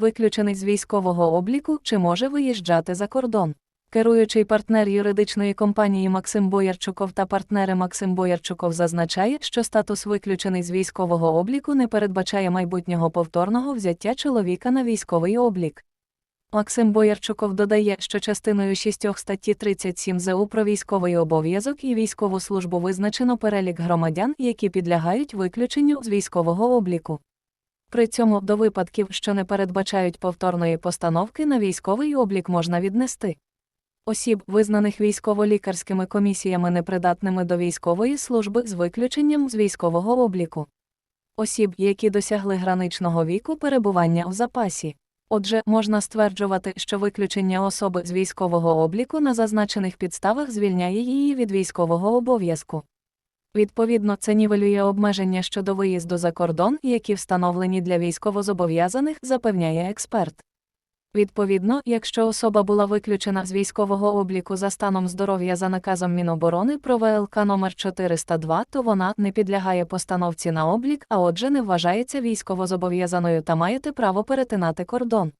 виключений з військового обліку чи може виїжджати за кордон. Керуючий партнер юридичної компанії Максим Боярчуков та партнери Максим Боярчуков зазначає, що статус виключений з військового обліку не передбачає майбутнього повторного взяття чоловіка на військовий облік. Максим Боярчуков додає, що частиною 6 статті 37 ЗУ про військовий обов'язок і військову службу визначено перелік громадян, які підлягають виключенню з військового обліку. При цьому до випадків, що не передбачають повторної постановки на військовий облік можна віднести осіб, визнаних військово-лікарськими комісіями непридатними до військової служби з виключенням з військового обліку, осіб, які досягли граничного віку перебування в запасі. Отже, можна стверджувати, що виключення особи з військового обліку на зазначених підставах звільняє її від військового обов'язку. Відповідно, це нівелює обмеження щодо виїзду за кордон, які встановлені для військовозобов'язаних, запевняє експерт. Відповідно, якщо особа була виключена з військового обліку за станом здоров'я за наказом Міноборони про ВЛК номер 402, то вона не підлягає постановці на облік, а отже не вважається військовозобов'язаною та маєте право перетинати кордон.